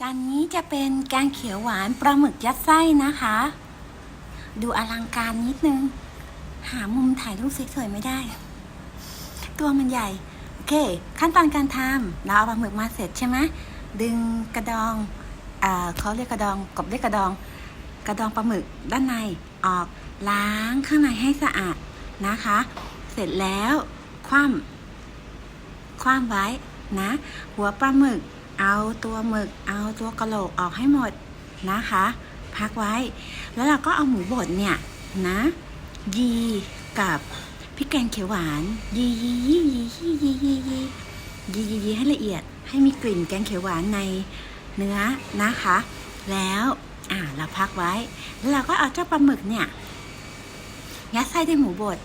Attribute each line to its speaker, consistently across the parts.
Speaker 1: จานนี้จะเป็นแกงเขียวหวานปลาหมึกยัดไส้นะคะ ดูอลังการนิดนึง หามุมถ่ายรูปสวยๆไม่ได้ ตัวมันใหญ่ โอเค ขั้นตอนการทำเราเอาปลาหมึกมาเสร็จใช่ไหมดึงกระดองอ่าเขาเรียกกระดองกบเรียกกระดอง กระดองปลาหมึกด้านในออกล้างข้างในให้สะอาดนะคะ เสร็จแล้วคว่ำคว่ำไว้นะ หัวปลาหมึก เอาตัวหมึก เอาตัวกระโหลกออกให้หมดนะคะ พักไว้ แล้วเราก็เอาหมูบดเนี่ยนะ ยีกับพริกแกงเขียวหวานยียียียียียียียียียีให้ละเอียดให้มีกลิ่นแกงเขียวหวานในเนื้อนะคะ แล้วอ่าเราพักไว้ แล้วเราก็เอาเจ้าปลาหมึกเนี่ยยัดไส้ด้วยหมูบด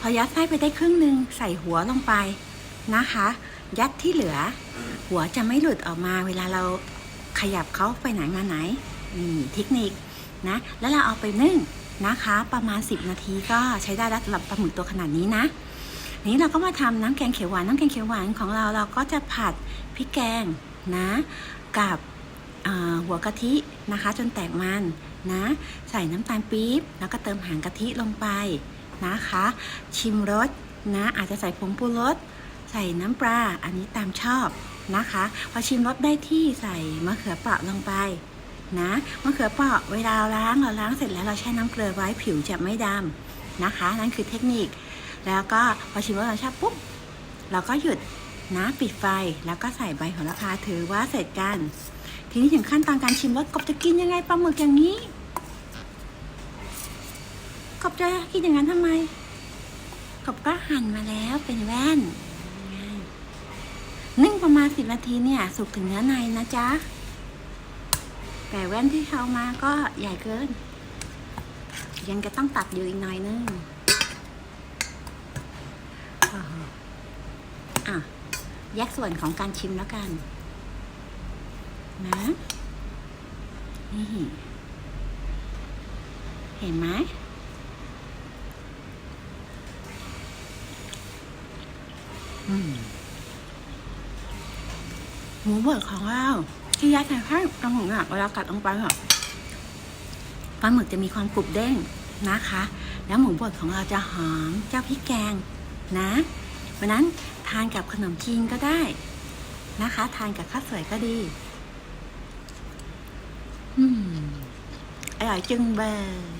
Speaker 1: พอยัดไส้ไปได้ครึ่งหนึ่งใส่หัวลงไปนะคะ ยัดที่เหลือ หัวจะไม่หลุดออกมาเวลาเราขยับเขาไปไหนมาไหน นี่เทคนิคนะ แล้วเราเอาไปนึ่งนะคะ ประมาณ 10 นาทีก็ใช้ได้แล้วสำหรับปลาหมึกตัวขนาดนี้นะ นี้เราก็มาทำน้ำแกงเขียวหวานน้ำแกงเขียวหวานของเราเราก็จะผัดพริกแกงนะ กับหัวกะทินะคะ จนแตกมันนะ ใส่น้ำตาลปี๊บแล้วก็เติมหางกะทิลงไปนะคะ ชิมรสนะ อาจจะใส่ผงปรุงรส ใส่น้ำปลาอันนี้ตามชอบนะคะ พอชิมรสได้ที่ใส่มะเขือเปราะลงไปนะมะเขือเปราะเวลาล้างเราล้างเสร็จแล้วเราแช่น้ำเกลือไว้ผิวจะไม่ดำนะคะ นั่นคือเทคนิค แล้วก็พอชิมรสรสชาติปุ๊บเราก็หยุดนะปิดไฟแล้วก็ใส่ใบโหระพาถือว่าเสร็จกัน ทีนี้ถึงขั้นตอนการชิมรสกบจะกินยังไงปลาหมึกอย่างนี้กบจะกินอย่างนั้นทำไมกบก็หั่นมาแล้วเป็นแว่น นึ่งประมาณสิบนาทีเนี่ย สุกถึงเนื้อในนะจ๊ะ แต่แว่นที่เขามาก็ใหญ่เกิน ยังจะต้องตัดอยู่อีกหน่อยนึงอ่าอะแยกส่วนของการชิมแล้วกัน นะนี่เห็นไหมอืม หมูบดของเราที่ยัดใส่ให้ตรงหัวอะเวลากัดลงไปอะปลาหมึกจะมีความกรุบเด้งนะคะ แล้วหมูบดของเราจะหอมเจ้าพริกแกงนะวันนั้นทานกับขนมจีนก็ได้นะคะ ทานกับข้าวสวยก็ดี อืมอร่อยจึงเบอร์